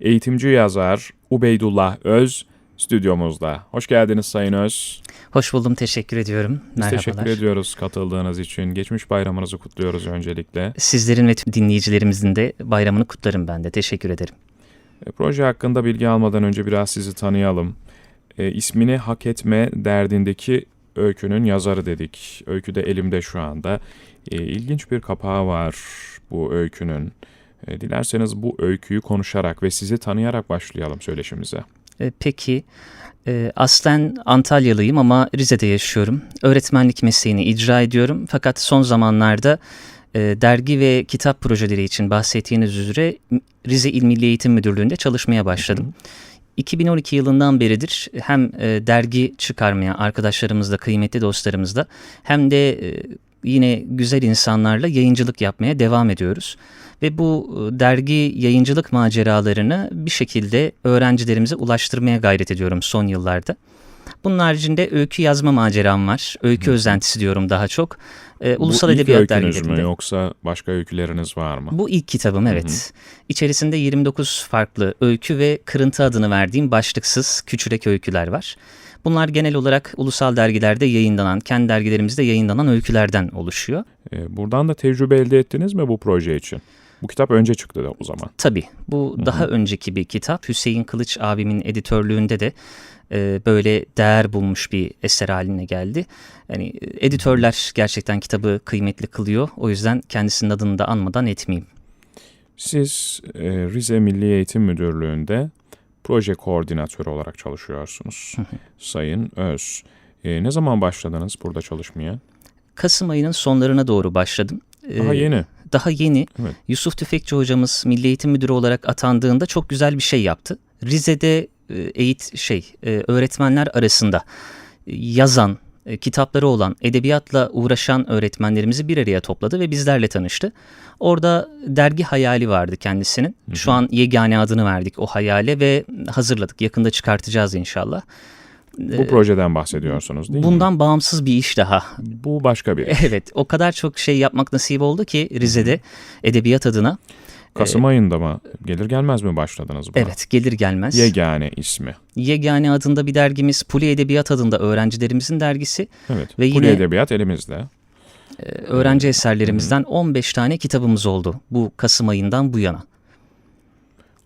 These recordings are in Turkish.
eğitimci yazar Ubeydullah Öz stüdyomuzda. Hoş geldiniz Sayın Öz. Hoş buldum, teşekkür ediyorum. Biz Merhabalar. teşekkür ediyoruz katıldığınız için. Geçmiş bayramınızı kutluyoruz öncelikle. Sizlerin ve tüm dinleyicilerimizin de bayramını kutlarım ben de. Teşekkür ederim. E, Proje hakkında bilgi almadan önce biraz sizi tanıyalım. E, ismini hak etme derdindeki öykünün yazarı dedik. Öykü de elimde şu anda. E, ilginç bir kapağı var bu öykünün. E, dilerseniz bu öyküyü konuşarak ve sizi tanıyarak başlayalım söyleşimize. E, Peki, e, aslen Antalyalıyım ama Rize'de yaşıyorum. Öğretmenlik mesleğini icra ediyorum. Fakat son zamanlarda e, dergi ve kitap projeleri için bahsettiğiniz üzere Rize İl Milli Eğitim Müdürlüğü'nde çalışmaya başladım. 2012 yılından beridir hem e, dergi çıkarmaya arkadaşlarımızla, kıymetli dostlarımızla hem de e, yine güzel insanlarla yayıncılık yapmaya devam ediyoruz. Ve bu e, dergi yayıncılık maceralarını bir şekilde öğrencilerimize ulaştırmaya gayret ediyorum son yıllarda. Bunun haricinde öykü yazma maceram var. Öykü özentisi diyorum daha çok. E, Ulusal bu Edebiyat öykünüz mü Dergilerinde. yoksa başka öyküleriniz var mı? Bu ilk kitabım evet. İçerisinde 29 farklı öykü ve kırıntı adını verdiğim başlıksız küçürek öyküler var. Bunlar genel olarak ulusal dergilerde yayınlanan, kendi dergilerimizde yayınlanan öykülerden oluşuyor. E, buradan da tecrübe elde ettiniz mi bu proje için? Bu kitap önce çıktı da o zaman. Tabii bu daha önceki bir kitap. Hüseyin Kılıç abimin editörlüğünde de e, böyle değer bulmuş bir eser haline geldi. Yani e, editörler gerçekten kitabı kıymetli kılıyor. O yüzden kendisinin adını da anmadan etmeyeyim. Siz e, Rize Milli Eğitim Müdürlüğü'nde proje koordinatörü olarak çalışıyorsunuz. Sayın Öz. E, ne zaman başladınız burada çalışmaya? Kasım ayının sonlarına doğru başladım. Daha Ee, yeni. Daha yeni. Evet. Yusuf Tüfekçi hocamız Milli Eğitim Müdürü olarak atandığında çok güzel bir şey yaptı. Rize'de e, eğit şey e, öğretmenler arasında e, yazan, kitapları olan, edebiyatla uğraşan öğretmenlerimizi bir araya topladı ve bizlerle tanıştı. Orada dergi hayali vardı kendisinin. Şu an yegane adını verdik o hayale ve hazırladık. Yakında çıkartacağız inşallah. Bu projeden bahsediyorsunuz değil mi? Bundan bağımsız bir iş daha. Bu başka bir. Evet, o kadar çok şey yapmak nasip oldu ki Rize'de edebiyat adına. Kasım ayında mı? Gelir gelmez mi başladınız buna? Evet, gelir gelmez. Yegane ismi. Yegane adında bir dergimiz, Puli Edebiyat adında öğrencilerimizin dergisi. Evet. Ve Kule yine- Edebiyat elimizde. Ee, Öğrenci eserlerimizden 15 tane kitabımız oldu bu Kasım ayından bu yana.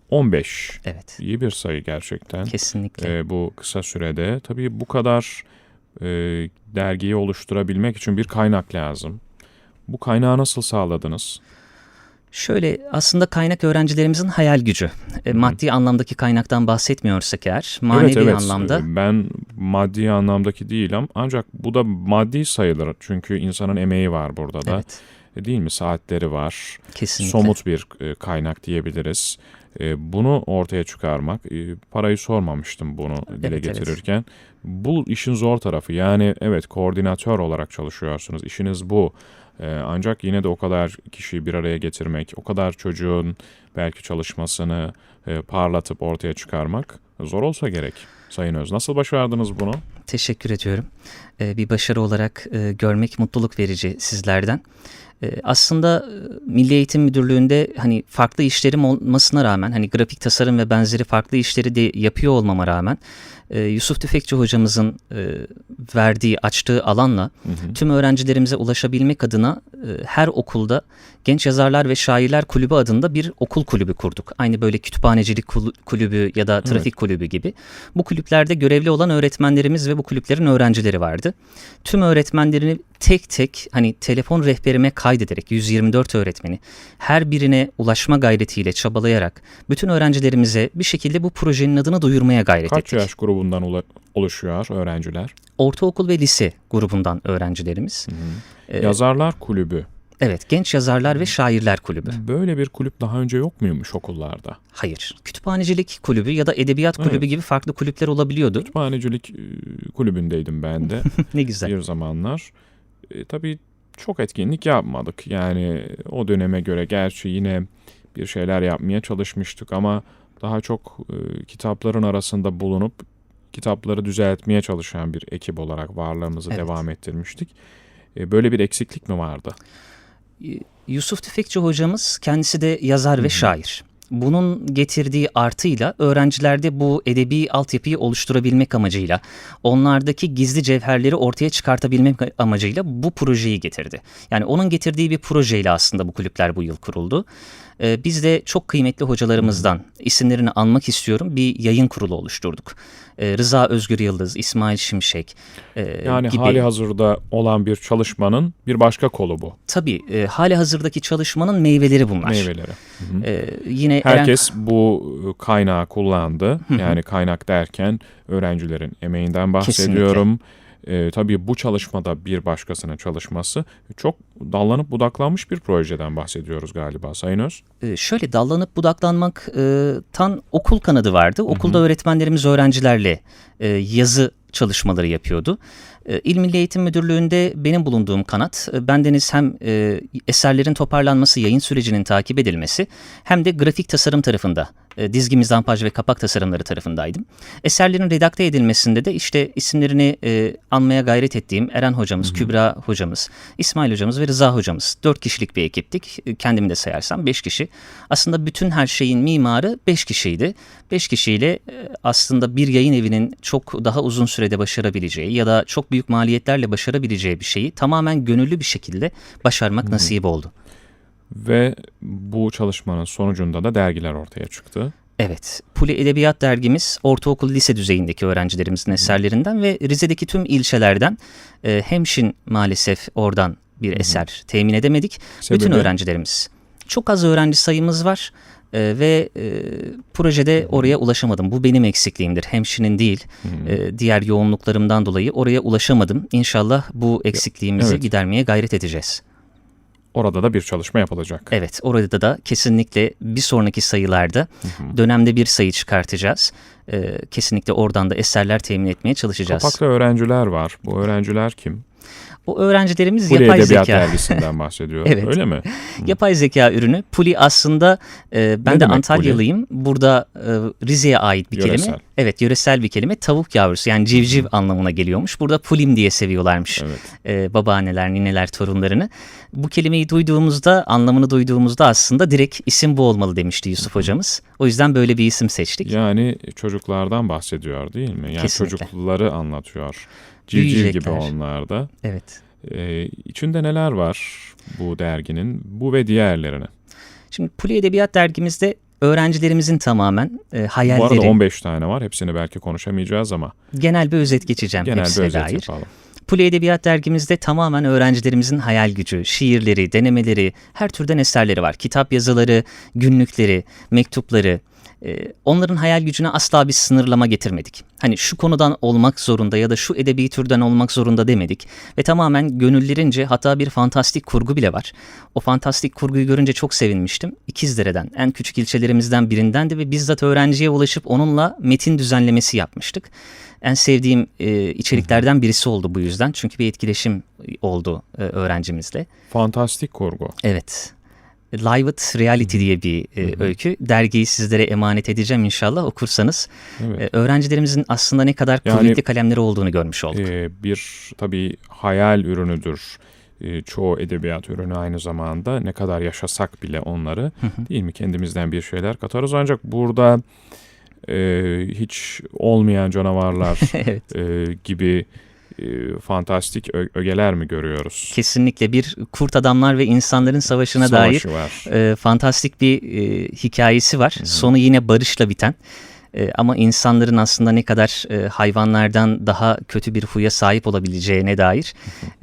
15. Evet, İyi bir sayı gerçekten. kesinlikle. e, bu kısa sürede. Tabii bu kadar e, dergiyi oluşturabilmek için bir kaynak lazım. Bu kaynağı nasıl sağladınız? Şöyle aslında kaynak öğrencilerimizin hayal gücü. E, maddi anlamdaki kaynaktan bahsetmiyorsak eğer, manevi evet evet anlamda ben maddi anlamdaki değilim ancak bu da maddi sayılır. Çünkü insanın emeği var burada da. evet, E, Değil mi? Saatleri var. kesinlikle. Somut bir e, kaynak diyebiliriz. E, bunu ortaya çıkarmak, e, parayı sormamıştım bunu dile Evet, evet. getirirken. Bu işin zor tarafı. Yani evet koordinatör olarak çalışıyorsunuz. İşiniz bu. E, ancak yine de o kadar kişiyi bir araya getirmek, o kadar çocuğun belki çalışmasını e, parlatıp ortaya çıkarmak zor olsa gerek. Sayın Öz, nasıl başardınız bunu? Teşekkür ediyorum. Ee, bir başarı olarak e, görmek mutluluk verici sizlerden. Ee, aslında e, Milli Eğitim Müdürlüğü'nde hani farklı işlerim olmasına rağmen hani grafik tasarım ve benzeri farklı işleri de yapıyor olmama rağmen e, Yusuf Tüfekçi hocamızın e, verdiği açtığı alanla tüm öğrencilerimize ulaşabilmek adına e, her okulda Genç Yazarlar ve Şairler Kulübü adında bir okul kulübü kurduk. Aynı böyle kütüphanecilik kul- kulübü ya da trafik kulübü gibi. Bu kulüplerde görevli olan öğretmenlerimiz ve bu kulüplerin öğrencileri vardı. Tüm öğretmenlerini tek tek hani telefon rehberime kaydederek 124 öğretmeni her birine ulaşma gayretiyle çabalayarak bütün öğrencilerimize bir şekilde bu projenin adını duyurmaya gayret Kaç ettik. yaş grubundan oluşuyor öğrenciler? Ortaokul ve lise grubundan öğrencilerimiz. Ee, Yazarlar Kulübü. Evet, Genç Yazarlar ve Şairler Kulübü. Böyle bir kulüp daha önce yok muymuş okullarda? Hayır. Kütüphanecilik kulübü ya da edebiyat kulübü Evet. gibi farklı kulüpler olabiliyordu. Kütüphanecilik e, kulübündeydim ben de ne güzel. bir zamanlar. E, tabii çok etkinlik yapmadık. Yani o döneme göre gerçi yine bir şeyler yapmaya çalışmıştık ama daha çok e, kitapların arasında bulunup kitapları düzeltmeye çalışan bir ekip olarak varlığımızı Evet. devam ettirmiştik. E, böyle bir eksiklik mi vardı? Yusuf Tüfekçi hocamız kendisi de yazar ve şair. Bunun getirdiği artıyla öğrencilerde bu edebi altyapıyı oluşturabilmek amacıyla, onlardaki gizli cevherleri ortaya çıkartabilmek amacıyla bu projeyi getirdi. Yani onun getirdiği bir projeyle aslında bu kulüpler bu yıl kuruldu. Ee, biz de çok kıymetli hocalarımızdan isimlerini anmak istiyorum bir yayın kurulu oluşturduk. Ee, Rıza Özgür Yıldız, İsmail Şimşek e, Yani gibi. hali hazırda olan bir çalışmanın bir başka kolu bu. Tabii e, hali hazırdaki çalışmanın meyveleri bunlar. Meyveleri. Hı hı. Ee, yine Eren- Herkes bu kaynağı kullandı. Yani kaynak derken öğrencilerin emeğinden bahsediyorum. Ee, tabii bu çalışmada bir başkasının çalışması çok dallanıp budaklanmış bir projeden bahsediyoruz galiba Sayın Öz. Ee, şöyle dallanıp budaklanmak e, tan okul kanadı vardı. Okulda öğretmenlerimiz öğrencilerle e, yazı çalışmaları yapıyordu. E, İl Milli Eğitim Müdürlüğü'nde benim bulunduğum kanat, e, bendeniz hem e, eserlerin toparlanması, yayın sürecinin takip edilmesi hem de grafik tasarım tarafında, e, dizgi mizampaj ve kapak tasarımları tarafındaydım. Eserlerin redakte edilmesinde de işte isimlerini e, anmaya gayret ettiğim Eren hocamız, Kübra hocamız, İsmail hocamız ve Rıza hocamız. Dört kişilik bir ekiptik. E, Kendimi de sayarsam beş kişi. Aslında bütün her şeyin mimarı beş kişiydi. Beş kişiyle e, aslında bir yayın evinin çok daha uzun sürede başarabileceği ya da çok büyük maliyetlerle başarabileceği bir şeyi tamamen gönüllü bir şekilde başarmak nasip oldu. Ve bu çalışmanın sonucunda da dergiler ortaya çıktı. Evet, Puli Edebiyat Dergimiz ortaokul lise düzeyindeki öğrencilerimizin eserlerinden ve Rize'deki tüm ilçelerden e, Hemşin maalesef oradan bir eser temin edemedik. Bütün Sebebi? öğrencilerimiz. Çok az öğrenci sayımız var e, ve e, projede oraya ulaşamadım. Bu benim eksikliğimdir. Hemşinin değil, e, diğer yoğunluklarımdan dolayı oraya ulaşamadım. İnşallah bu eksikliğimizi Evet. gidermeye gayret edeceğiz. Orada da bir çalışma yapılacak. Evet, orada da kesinlikle bir sonraki sayılarda dönemde bir sayı çıkartacağız. Ee, kesinlikle oradan da eserler temin etmeye çalışacağız. Kapakta öğrenciler var. Bu öğrenciler kim? O öğrencilerimiz Puli yapay Edebiyat zeka. Dergisi'nden bahsediyorum. Evet. Öyle mi? Yapay zeka ürünü. Puli aslında e, ben Ne de Antalyalıyım. Burada e, Rize'ye ait bir Yöresel. kelime. Evet, yöresel bir kelime. Tavuk yavrusu yani civciv anlamına geliyormuş. Burada pulim diye seviyorlarmış. Evet. e, babaanneler, nineler, torunlarını. Bu kelimeyi duyduğumuzda, anlamını duyduğumuzda aslında direkt isim bu olmalı demişti Yusuf hocamız. O yüzden böyle bir isim seçtik. Yani çocuklardan bahsediyor değil mi? Yani Kesinlikle. çocukları anlatıyor. Civciv gibi Büyüyecekler. onlar da. Evet. Ee, içinde neler var bu derginin? Bu ve diğerlerini. Şimdi Puli Edebiyat dergimizde öğrencilerimizin tamamen e, Bu arada hayalleri, 15 tane var. Hepsini belki konuşamayacağız ama genel bir özet geçeceğim genel bir hepsine özet dair. yapalım. Puli Edebiyat dergimizde tamamen öğrencilerimizin hayal gücü, şiirleri, denemeleri, her türden eserleri var. Kitap yazıları, günlükleri, mektupları. E, onların hayal gücüne asla bir sınırlama getirmedik. Hani şu konudan olmak zorunda ya da şu edebi türden olmak zorunda demedik. Ve tamamen gönüllerince hatta bir fantastik kurgu bile var. O fantastik kurguyu görünce çok sevinmiştim. İkizdere'den, en küçük ilçelerimizden birindendi ve bizzat öğrenciye ulaşıp onunla metin düzenlemesi yapmıştık. En sevdiğim e, içeriklerden birisi oldu bu yüzden. Çünkü bir etkileşim oldu e, öğrencimizle. Fantastik kurgu. Evet. Live It Reality diye bir e, öykü. Dergiyi sizlere emanet edeceğim inşallah okursanız. Evet. E, öğrencilerimizin aslında ne kadar Yani- kuvvetli kalemleri olduğunu görmüş olduk. Ee, bir tabii hayal ürünüdür. Ee, çoğu edebiyat ürünü aynı zamanda ne kadar yaşasak bile onları değil mi kendimizden bir şeyler katarız ancak burada e, hiç olmayan canavarlar evet. e, gibi e, fantastik ögeler mi görüyoruz? Kesinlikle bir kurt adamlar ve insanların savaşına dair Savaşı var. e, fantastik bir e, hikayesi var. Sonu yine barışla biten. E, ama insanların aslında ne kadar e, hayvanlardan daha kötü bir huya sahip olabileceğine dair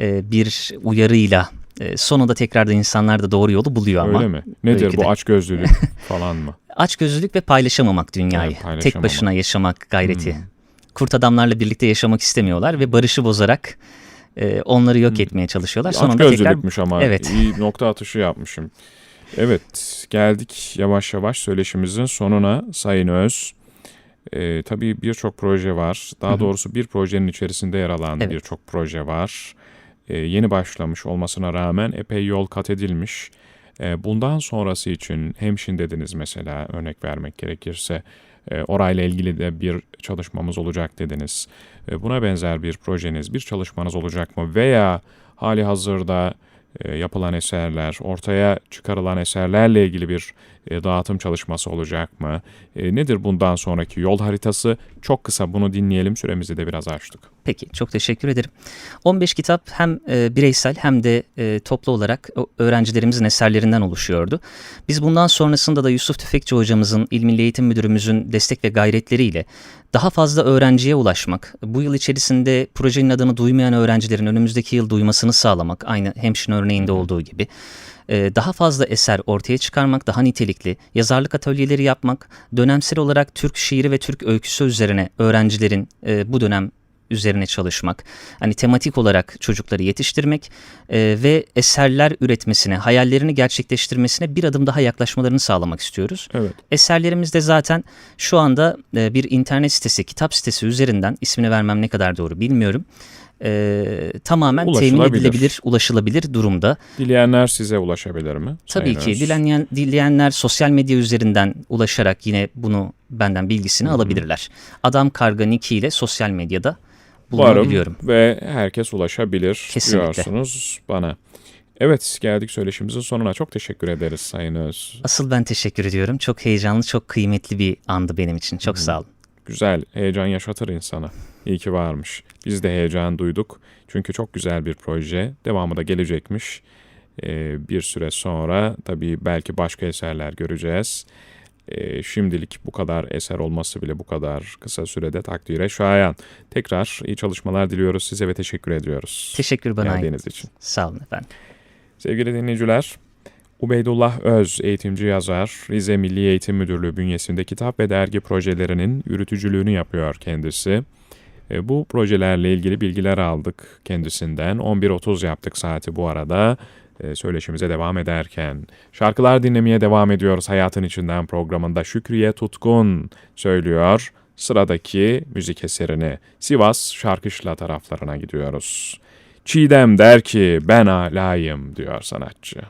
e, bir uyarıyla sonunda tekrar da insanlar da doğru yolu buluyor ama. Öyle mi? Nedir öyküde. bu açgözlülük falan mı? Açgözlülük ve paylaşamamak dünyayı. Evet, paylaşamamak. Tek başına yaşamak gayreti. Hmm. Kurt adamlarla birlikte yaşamak istemiyorlar ve barışı bozarak e, onları yok etmeye çalışıyorlar. Sonunda tekrar ama Evet. iyi nokta atışı yapmışım. Evet geldik yavaş yavaş söyleşimizin sonuna Sayın Öz. Ee, tabii birçok proje var. Daha doğrusu bir projenin içerisinde yer alan Evet. birçok proje var. Ee, yeni başlamış olmasına rağmen epey yol kat edilmiş. Ee, bundan sonrası için hemşin dediniz mesela örnek vermek gerekirse. E, orayla ilgili de bir çalışmamız olacak dediniz. E, buna benzer bir projeniz, bir çalışmanız olacak mı? Veya hali hazırda e, yapılan eserler, ortaya çıkarılan eserlerle ilgili bir e, dağıtım çalışması olacak mı? E, nedir bundan sonraki yol haritası? Çok kısa bunu dinleyelim. Süremizi de biraz açtık. Peki çok teşekkür ederim. 15 kitap hem e, bireysel hem de e, toplu olarak öğrencilerimizin eserlerinden oluşuyordu. Biz bundan sonrasında da Yusuf Tüfekçi hocamızın, İl Milli Eğitim Müdürümüzün destek ve gayretleriyle daha fazla öğrenciye ulaşmak, bu yıl içerisinde projenin adını duymayan öğrencilerin önümüzdeki yıl duymasını sağlamak, aynı Hemşin örneğinde olduğu gibi e, daha fazla eser ortaya çıkarmak, daha nitelikli, yazarlık atölyeleri yapmak, dönemsel olarak Türk şiiri ve Türk öyküsü üzerine öğrencilerin e, bu dönem üzerine çalışmak, hani tematik olarak çocukları yetiştirmek e, ve eserler üretmesine, hayallerini gerçekleştirmesine bir adım daha yaklaşmalarını sağlamak istiyoruz. Evet. Eserlerimiz de zaten şu anda e, bir internet sitesi, kitap sitesi üzerinden ismini vermem ne kadar doğru bilmiyorum. E, tamamen temin edilebilir, ulaşılabilir durumda. Dileyenler size ulaşabilir mi? Tabii Sayın ki Öz? dileyen, dileyenler sosyal medya üzerinden ulaşarak yine bunu benden bilgisini alabilirler. Adam Karga Niki ile sosyal medyada Varım bulunabiliyorum. ve herkes ulaşabilir Kesinlikle. diyorsunuz bana. Evet geldik söyleşimizin sonuna. Çok teşekkür ederiz Sayın Öz. Asıl ben teşekkür ediyorum. Çok heyecanlı, çok kıymetli bir andı benim için. Çok sağ olun. Güzel, heyecan yaşatır insana. İyi ki varmış. Biz de heyecan duyduk. Çünkü çok güzel bir proje. Devamı da gelecekmiş. Ee, bir süre sonra tabii belki başka eserler göreceğiz. Ee, şimdilik bu kadar eser olması bile bu kadar kısa sürede takdire şayan. Tekrar iyi çalışmalar diliyoruz size ve teşekkür ediyoruz. Teşekkür bana. Geldiğiniz için. Sağ olun efendim. Sevgili dinleyiciler, Ubeydullah Öz, eğitimci yazar, Rize Milli Eğitim Müdürlüğü bünyesinde kitap ve dergi projelerinin yürütücülüğünü yapıyor kendisi. E, bu projelerle ilgili bilgiler aldık kendisinden. 11.30 yaptık saati bu arada. E, söyleşimize devam ederken. Şarkılar dinlemeye devam ediyoruz Hayatın İçinden programında. Şükriye Tutkun söylüyor. Sıradaki müzik eserini Sivas Şarkışla taraflarına gidiyoruz. Çiğdem der ki ben alayım diyor sanatçı.